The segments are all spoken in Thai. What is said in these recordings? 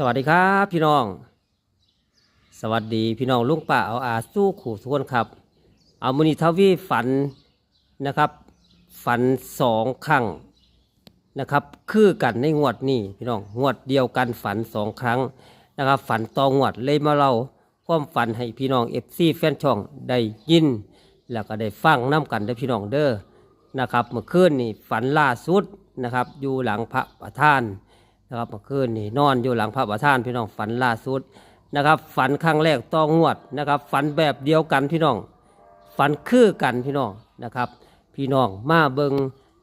สวัสดีครับพี่น้อง สวัสดีพี่น้องลุงป่าเอาอาสู้ขู่ทุกคนครับ เอามุนิทวีฝันนะครับ ฝันสองครั้งนะครับ คือกันในงวดนี้พี่น้องงวดเดียวกันฝันสองครั้งนะครับ ฝันตองวดเลยมาเราความฝันให้พี่น้องเอฟซีแฟนช่องได้ยิน แล้วก็ได้ฟังน้กันได้พี่น้องเด้อนะครับ เมื่อคืนนี่ฝันล่าสุดนะครับ อยู่หลังพระประธาน นะครับเมื่อคืนนี่นอนอยู่หลังพระประธานพี่น้องฝันล่าสุดนะครับ ฝันครั้งแรกต้องงวดนะครับ ฝันแบบเดียวกันพี่น้อง ฝันคือกันพี่น้องนะครับ พี่น้องมาเบิง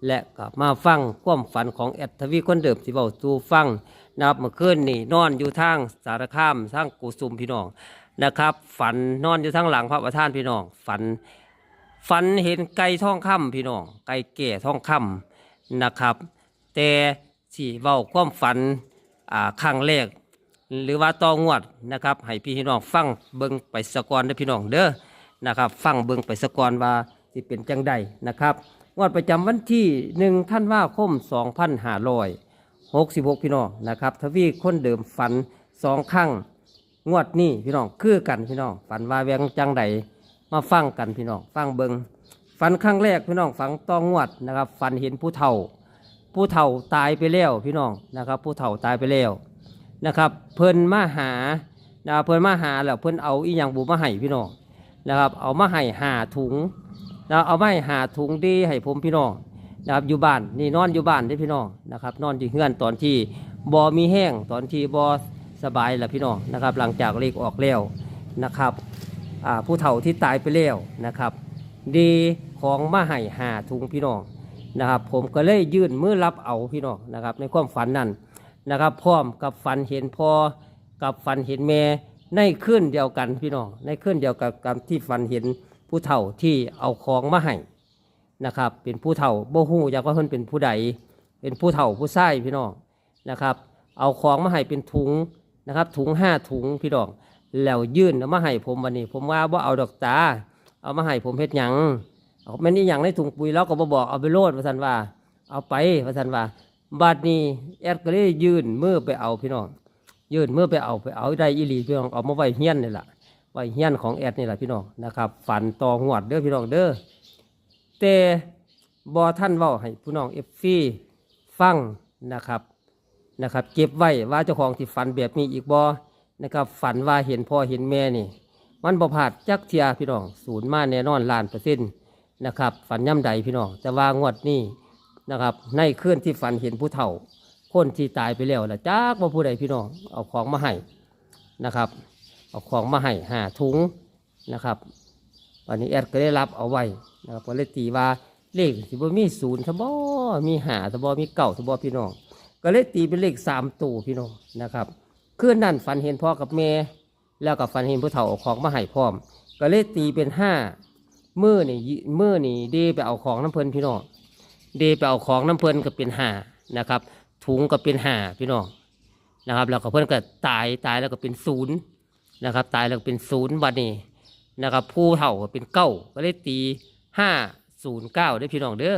และก็มาฟังความฝันของแอดทวีคนเดิมที่เบาสู่ฟังนะครับเมื่อคืนนี่นอนอยู่ทางสารคามทางกุสุมพี่น้องนะครับ ฝันนอนอยู่ทางหลังพระประธานพี่น้อง ฝันฝันเห็นไก่ทองคำพี่น้อง ไก่แก่ทองคำนะครับ แต่ ที่เว้าความฝันอ่าครั้งแรกหรือว่าต่องวดนะครับให้พี่น้องฟังเบิ่งไปสะกอนเด้อพี่น้องเด้อนะครับ ฟังเบิ่งไปสะกอนว่าสิเป็นจังใดนะครับงวดประจำวันที่หนึ่งท่านว่าคม2566 พี่น้องนะครับ ทวีคนเดิมฝันสองครั้งงวดนี้พี่น้องคือกันพี่น้องฝันว่าแวงจังใดมาฟังกันพี่น้องฟังเบิงฝันครั้งแรกพี่น้องฝันต้องงวดนะครับ ฝันเห็นผู้เฒ่า ผู้เฒ่าตายไปแล้วพี่น้องนะครับ ผู้เฒ่าตายไปแล้วนะครับ เพิ่นมาหานะเพิ่นมาหาแล้วเพิ่นเอาอีหยังบูมาให้พี่น้องนะครับ เอามาให้หาถุงนะเอามาให้หาถุงดีให้ผมพี่น้องนะครับอยู่บ้านนี่นอนอยู่บ้านได้พี่น้องนะครับ นอนอยู่เฮือนตอนที่บอมีแห้งตอนที่บอสบายแล้วพี่น้องนะครับ หลังจากเลขออกแล้วนะครับผู้เฒ่าที่ตายไปแล้วนะครับ ดีของมาให้หาถุงพี่น้อง นะครับ ผมก็เลยยื่นมือรับเอาพี่น้องนะครับ ในความฝันนั้นนะครับ พร้อมกับฝันเห็นพ่อกับฝันเห็นแม่ในคืนเดียวกันพี่น้องในคืนเดียวกับกับที่ฝันเห็นผู้เฒ่าที่เอาของมาให้นะครับ เป็นผู้เฒ่าโบหูอยากว่าเพิ่นเป็นผู้ใด เป็นผู้เฒ่าผู้ชายพี่น้องนะครับ เอาของมาให้เป็นถุงนะครับถุงห้าถุงพี่น้องแล้วยื่นเอามาให้ผมวันนี้ ผมว่าว่าเอาดอกตาเอามาให้ผมเฮ็ดหยัง เอาแม่นี่อย่างในถุงปุ๋ยแล้วก็บบอกเอาไปโลดว่าสันว่า เอาไปว่าสันว่าบัดนี้แอดก็เลยยื่นมือไปเอาพี่น้องยื่นมือไปเอาไปเอาได้อีหลีพี่น้องเอามาไว้เฮียนนี่แหละไว้เฮียนของแอดนี่แหละพี่น้องนะครับ ฝันตองหวดเด้อพี่น้องเด้อแต่บอท่านว้าให้พี่น้องเอฟซีฟังนะครับนะครับ เก็บไว้ว่าเจ้าของที่ฝันแบบนี้อีกบอนะครับฝันว่าเห็นพ่อเห็นแม่นี่ มันบ่ผาดจักเทียพี่น้องศูนย์มาแน่นอนล้านเปอร์เซ็นต์ นะครับ ฝันย่ำใดพี่น้องแต่ว่างวดนี้นะครับ ในคืนที่ฝันเห็นผู้เฒ่า คนที่ตายไปแล้วละจักว่าผู้ใดพี่น้องเอาของมาให้นะครับ เอาของมาให้หาถุงนะครับวันนี้แอดก็ได้รับเอาไว้นะครับก็เลยตีว่าเลขสิบมีศูนย์ทบอมีหาทบอมีเก่าทบอพี่น้อง ก็เลยตีเป็นเลขสามตัวพี่น้องนะครับคืนนั้นฝันเห็นพ่อกับแม่แล้วก็ฝันเห็นผู้เฒ่าเอาของมาให้พร้อม ก็เลยตีเป็นห้า มือนี่ยิมือนี่เดไปเอาของน้ำเพลินพี่น้องเดไปเอาของน้ำเพลินก็เป็นห่านะครับ ถุงก็เป็นห่าพี่น้องนะครับแล้วก็เพื่อนก็ตายตายแล้วก็เป็นศูนย์นะครับ ตายแล้วก็เป็นศูนย์บัดนี้นะครับ ผู้เฒ่าก็เป็นเก้าก็เลยตีห้าศูนย์เก้าได้พี่น้องเด้อ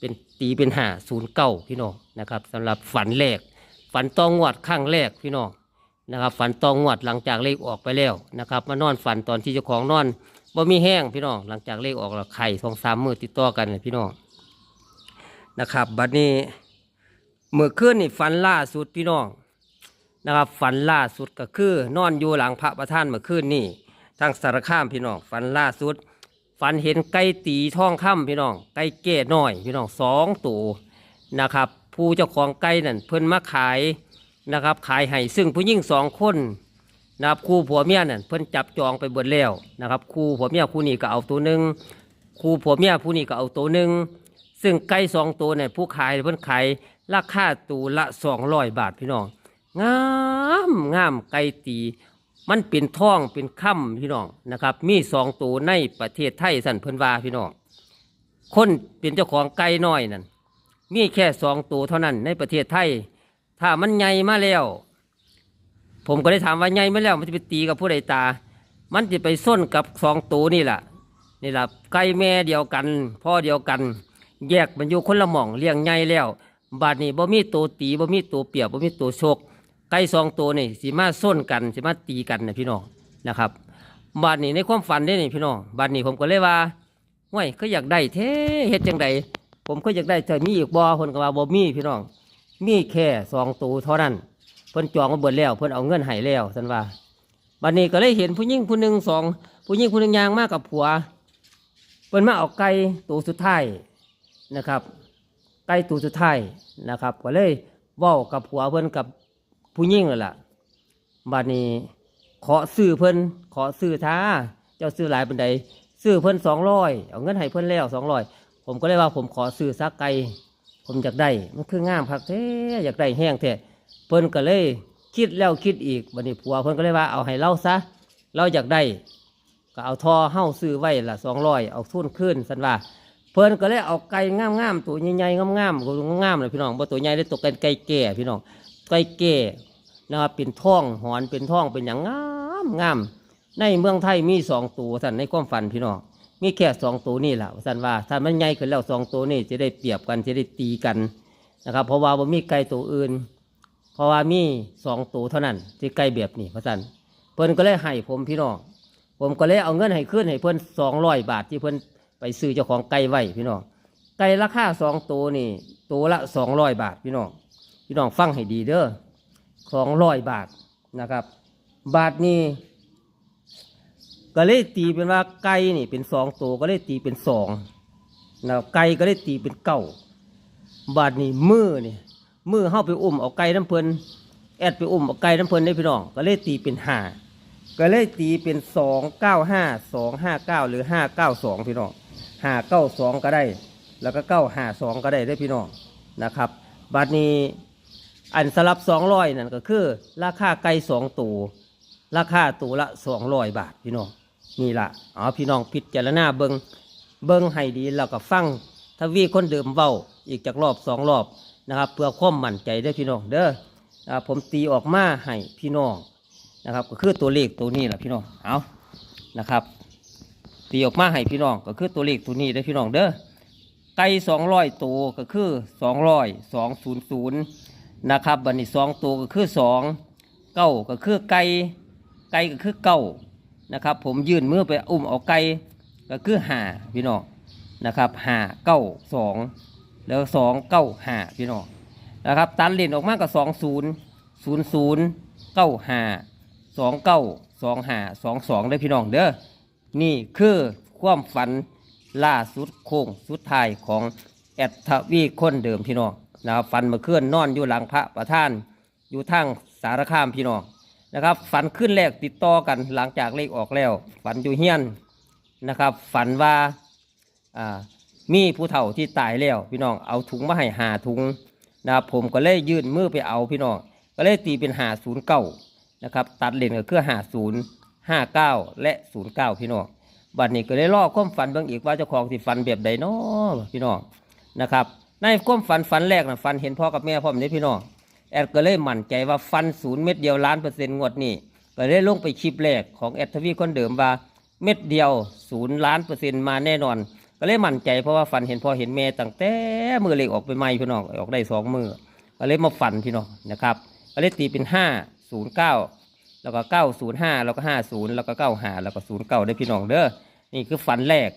เป็นตีเป็นหาศูนย์เก้าพี่น้องนะครับสำหรับฝันแรกฝันตองงวดข้างแรกพี่น้องนะครับ ฝันตองงวดหลังจากเลขออกไปแล้วนะครับ มานอนฝันตอนที่เจ้าของนอน บ่มีแห้งพี่น้องหลังจากเลขออกแล้วไข่สองสามมือติดต่อกันเลยพี่น้องนะครับ บัดนี้เมื่อคืนนี่ฝันล่าสุดพี่น้องนะครับฝันล่าสุดก็คือนอนอยู่หลังพระประธานเมื่อคืนนี่ทางสารคามพี่น้องฝันล่าสุดฝันเห็นไก่ตีทองค่ำพี่น้องไก่เก้น้อยพี่น้องสองตัวนะครับ ผู้เจ้าของไก่นั่นเพิ่นมาขายนะครับ ขายให้ซึ่งผู้หญิงสองคน นะครับคู่ผัวเมียนั่นเพิ่นจับจองไปเบิดแล้วนะครับคู่ผัวเมียคู่นี้ก็เอาตัวหนึ่งคู่ผัวเมียผู้นี้ก็เอาตัวหนึ่งซึ่งไก่สองตัวเนี่ยผู้ขายเพิ่นขายราคาตัวละสองร้อยบาทพี่น้องงามงามไก่ตี มันเป็นท่องเป็นค่ำพี่น้องนะครับ มีสองตัวในประเทศไทยสันเพิ่นว่าพี่น้องคนเป็นเจ้าของไก่น้อยนั่นมีแค่สองตัวเท่านั้นในประเทศไทย ถ้ามันใหญ่มาแล้ว ผมก็ได้ถามว่าไงไม่แล้วมันจะไปตีกับผู้ใดตา มันจะไปส้นกับสองตัวนี่แหละนี่แหละไก่แม่เดียวกัน พ่อเดียวกัน แยกมันอยู่คนละหม่องเลี้ยงไงแล้ว บาดนี้บ่มีตัวตีบ่มีตัวเปียบบ่มีตัวโชกไก่สองตัวนี่สิมาส้นกันสิมาตีกันนะพี่น้องนะครับ บานนี้ในความฝันได้นี่พี่น้องบานนี้ผมก็เลยว่าห้วยก็อยากได้เท่เฮ็ดจังใดผมก็อยากได้แต่มีอีกบ่คนก็ว่าบ่มีพี่น้องมีแค่สองตัวเท่านั้น เพิ่นจองมาเบิดแล้วเพิ่นเอาเงินให้แล้วสันว่าบัดนี้ก็เลยเห็นผู้หญิงผู้หนึ่งสองผู้หญิงผู้หนึ่งยางมากกับผัวเพิ่นมาเอาไก่ตัวสุดท้ายนะครับ ไก่ตัวสุดท้ายนะครับ ก็เลยว้ากับผัวเพิ่นกับผู้หญิงนั่นล่ะบัดนี้ขอซื้อเพิ่นขอซื้อท้าเจ้าซื้อหลายปันใดซื้อเพิ่นสองร้อยเอาเงินให้เพิ่นแล้วสองร้อยผมก็เลยว่าผมขอซื้อซักไก่ผมอยากได้มันคืองามพักแท้อยากได้แห้งแท้ เพิ่นก็เลยคิดแล้วคิดอีกบัดนี้ผัวเพิ่นก็เลยว่าเอาให้เราซะเราอยากได้ ก็เอาทอเฮ้าซื้อไว้ละสองร้อยเอาทุนขึ้นสันว่า เพิ่นก็เลยเอาไก่งามๆตัวใหญ่ๆงามๆตัวงามๆเลยพี่น้องบ่ตัวใหญ่ได้ตกกันไก่แก่พี่น้องไก่แก่นะครับเป็นท่องหอนเป็นท่องเป็นอย่างงามงามในเมืองไทยมีสองตัวสันในความฝันพี่น้องมีแค่สองตัวนี่แหละสันว่าถ้ามันใหญ่ขึ้นแล้วสองตัวนี่จะได้เปรียบกันจะได้ตีกันนะครับเพราะว่าบ่มีไก่ตัวอื่น เพราะว่ามีสองตัวเท่านั้น ที่ไก่แบบนี้พระสันเพิ่นก็เลยให้ผมพี่น้องผมก็เลยเอาเงินให้ขึ้นให้เพิ่นสองร้อยบาทที่เพิ่นไปซื้อเจ้าของไก่ไว้พี่น้องไก่ราคาสองตัวนี่ตัวละสองร้อยบาทพี่น้องพี่น้องฟังให้ดีเด้อสองร้อยบาทนะครับ บาทนี้ก็เลยตีเป็นว่าไก่นี่เป็นสองตัวก็เลยตีเป็นสองนะไก่ก็เลยตีเป็นเก้าบาทนี้มือนี่ มือเข้าไปอุ้มเอาไก่น้ำเพิ่นแอดไปอุ้มเอาไก่น้ำเพิ่นได้พี่น้อง ก็เลยตีเป็นห้าก็เลยตีเป็นสองเก้าห้าสองห้าเก้าหรือห้าเก้าสองพี่น้องห้าเก้าสองก็ได้ แล้วก็เก้าห้าสองก็ได้ได้พี่น้องนะครับบัดนี้อันสลับสองร้อยนั่นก็คือ ราคาไก่สองตัวราคาตัวละสองร้อยบาทพี่น้องนี่ละเอพี่น้องพิจารณาเบิงเบิงให้ดีแล้วก็ฟังทวีคนเดิมเว้าอีกจากรอบสองรอบ นะครับ เพื่อความมั่นใจได้อพี่น้องเด้ออ่าผมตีออกมาให้พี่น้องนะครับ ก็คือตัวเลขตัวนี้แหละพี่น้องเอานะครับตีออกมาให้พี่น้องก็คือตัวเลขตัวนี้ได้อพี่น้องเด้อไก่สองร้อยตัวก็คือสองร้อยสองศูนย์ศูนย์นะครับบันนี้สองตัวก็คือสองเก้าก็คือไก่ไก่ก็คือเก้านะครับ ผมยื่นมือไปอุ้มเอาไก่ก็คือห่าพี่น้องนะครับห่าเก้าสอง แล้วสองเก้าห่าพี่น้องนะครับตันเล่นออกมากับสองศูนย์ศูนย์ศูนย์เก้าห่าสองเก้าสองห้าสองสองได้อพี่น้องเด้อนี่คือความฝันล่าสุดโค้งสุดท้ายของแอดทวีคนเดิมพี่น้องนะครับฝันมาเมื่อนนอนอยู่หลังพระประธาน อยู่ทางสารคามพี่น้องนะครับ ฝันขึ้นแรกติดต่อกันหลังจากเลขออกแล้ว ฝันอยู่เฮียนนะครับ ฝันว่าอ่า มีผู้เฒ่าที่ตายแล้ว พี่น้องเอาถุงมาให้หาถุงนะครับผมก็เลยยื่นมือไปเอาพี่น้องก็เลยตีเป็นหาศูนย์เก้านะครับตัดเลนก็คือหาศูนย์ห้าเก้าและศูนย์เก้าพี่น้องบัดนี้ก็ได้ลอกความฝันเบางอีกว่าเจ้าของที่ฝันแบบใดนาะพี่น้องนะครับในความฝันฝันแรกนะฝันเห็นพ่อกับแม่พ่อมนี้พี่น้องแอดก็เลยมั่นใจว่าฟันศูนย์เม็ดเดียวล้านเปอร์เซ็นต์งวดนี้ก็ได้ลงไปคลิปแรกของแอดทวีคนเดิมว่าเม็ดเดียวศูนย์ล้านเปอร์เซ็นต์มาแน่นอน ก็เลยมั่นใจเพราะว่าฝันเห็นพ่อเห็นแม่ตั้งแต่มือเล็กออกไปใหม่พี่น้องออกได้สองมือก็เลยมาฝันพี่น้องนะครับก็เลยตีเป็นห้าศูนย์เก้าแล้วก็เก้าศูนย์ห้าแล้วก็ห้าศูนย์แล้วก็เก้าห้าแล้วก็ศูนย์เก้าได้พี่น้องเด้อนี่คือฝันแรก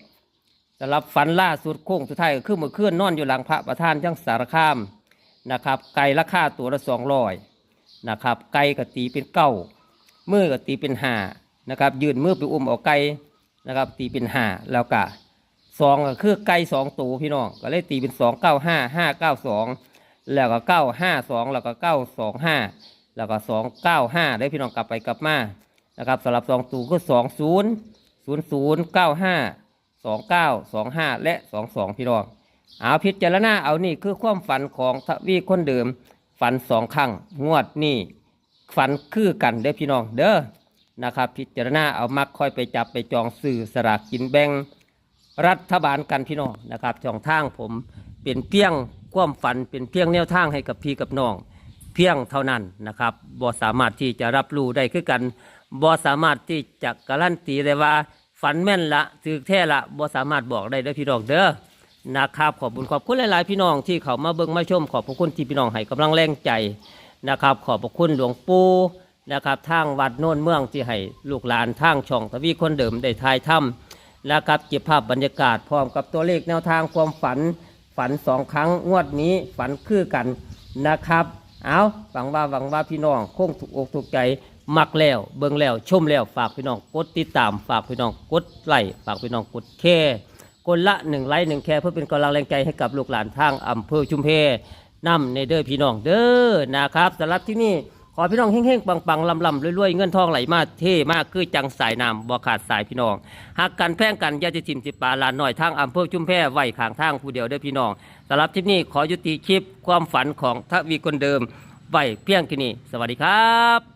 สำหรับฝันล่าสุดโค้งสุดท้ายก็คือเมื่อคืนนอนอยู่หลังพระประธานจังสารคามนะครับ ไก่ราคาตัวละสองร้อยนะครับไก่ก็ตีเป็นเก้ามือก็ตีเป็นห้านะครับ ยืนมือไปอุ้มเอาไก่นะครับ ตีเป็นห้าแล้วก็ สองก็คือไก่สองตัวพี่น้องก็เลยตีเป็นสองเก้าห้าห้าเก้าสองแล้วก็เก้าห้าสองแล้วก็เก้าสองห้าแล้วก็สองเก้าห้าได้พี่น้องกลับไปกลับมานะครับสำหรับสองตูก็สองศูนย์ศูนย์ศูนย์เก้าห้าสองเก้าสองห้าและสองสองพี่น้องเอาพิจารณาเอานี่คือความฝันของทวีคนเดิมฝันสองครั้งงวดนี่ฝันคือกันเด้อพี่น้องเด้อนะครับ พิจารณาเอามักค่อยไปจับไปจองสื่อสลากกินแบ่ง รัฐบาลกันพี่น้องนะครับช่องทางผมเป็นเพียงความฝันเป็นเพียงแนวทางให้กับพี่กับน้อง เพียงเท่านั้นนะครับบ่สามารถที่จะรับรู้ได้คือกันบ่สามารถที่จะการันตีได้ว่า ฝันแม่นละถือแท้ละบ่สามารถบอกได้เด้อพี่น้องเด้อนะครับขอบคุณขอบคุณหลาย ๆ พี่น้องที่เขามาเบิ่งมาชม ขอบพระคุณที่พี่น้องให้กำลังแรงใจนะครับ ขอบพระคุณหลวงปู่นะครับทางวัดโน่นเมืองที่ให้ลูกหลานทางช่องทวีคนเดิมได้ทายถ้ำ นะครับเก็บภาพบรรยากาศพร้อมกับตัวเลขแนวทางความฝันฝันสองครั้งงวดนี้ฝันคือกันนะครับ เอาหวังว่าหวังว่าพี่น้องคงถูกอกถูกใจมักแล้วเบิ่งแล้วชมแล้วฝากพี่น้องกดติดตามฝากพี่น้องกดไลค์ฝากพี่น้องกดแค่คนละหนึ่งไลค์หนึ่งแค่เพื่อเป็นกำลังแรงใจให้กับลูกหลานทางอำเภอชุมเพนำในเด้อพี่น้องเด้อนะครับสำหรับที่นี่ ขอพี่น้องเฮงๆปังๆลำๆรวยๆเงินทองไหลมาเท่มากคือจังสายน้ำบ่ขาดสายพี่น้องหากกันแพ่งกันยาจะทิมสิปาลานหน่อยทางอำเภอชุมแพไหวขางทางผู้เดียวเด้อพี่น้องสำหรับทิปนี้ขอยุติคลิปความฝันของทวีคนเดิมไว้เพียงแค่นี้สวัสดีครับ